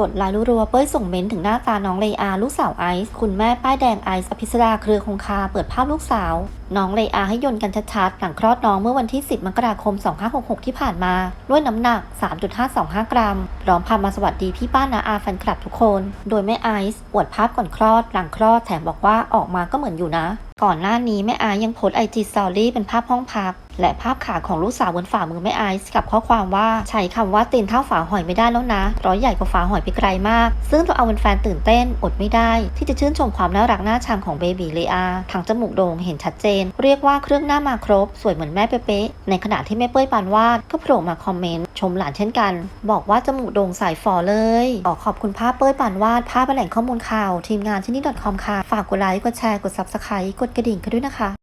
กดไลค์รัวๆเป้ยส่งเม้นต์ถึงหน้าตาน้องเลอาลูกสาวไอซ์คุณแม่ป้ายแดงไอซ์อภิสดาเครือคงคาเปิดภาพลูกสาว น้องเลอาให้ยนต์กันชัดๆหลังคลอดน้องเมื่อวันที่ 10 มกราคม 2566 ที่ผ่านมา ด้วยน้ำหนัก 3.525 กรัมพร้อมพามาสวัสดีพี่ป้านาอาแฟนคลับทุกคน โดยแม่ไอซ์อวดภาพก่อนคลอด หลังคลอดแถมบอกว่าออกมาก็เหมือนอยู่นะ ก่อนหน้านี้แม่ไอซ์ยังโพสไอจีสตอรี่เป็นภาพห้องพัก และภาพขาของลูกสาวบนฝ่ามือแม่ไอซ์กับข้อความว่าใช้คำว่าตีนเท่าฝาหอยไม่ได้แล้วนะร้อยใหญ่กว่าฝาหอยไปไกลมาก ซึ่งตัวเอาแฟนตื่นเต้นอดไม่ได้ ที่จะชื่นชมความน่ารักน่าชังของเบบีเลอาทั้งจมูกโด่งเห็นชัดเจน เรียกว่าเครื่องหน้ามาครบ สวยเหมือนแม่เป๊ะๆในขณะที่แม่เป้ยปานวาดก็โผล่มาคอมเมนต์ชมหลานเช่นกัน บอกว่าจมูกโด่งสายฟอเลยขอขอบคุณภาพเป้ยปานวาดภาพแหล่งข้อมูลข่าว ทีมงานที่นี่ .com ค่ะ ฝากกดไลค์กดแชร์กด subscribe กดกระดิ่งกันด้วยนะคะ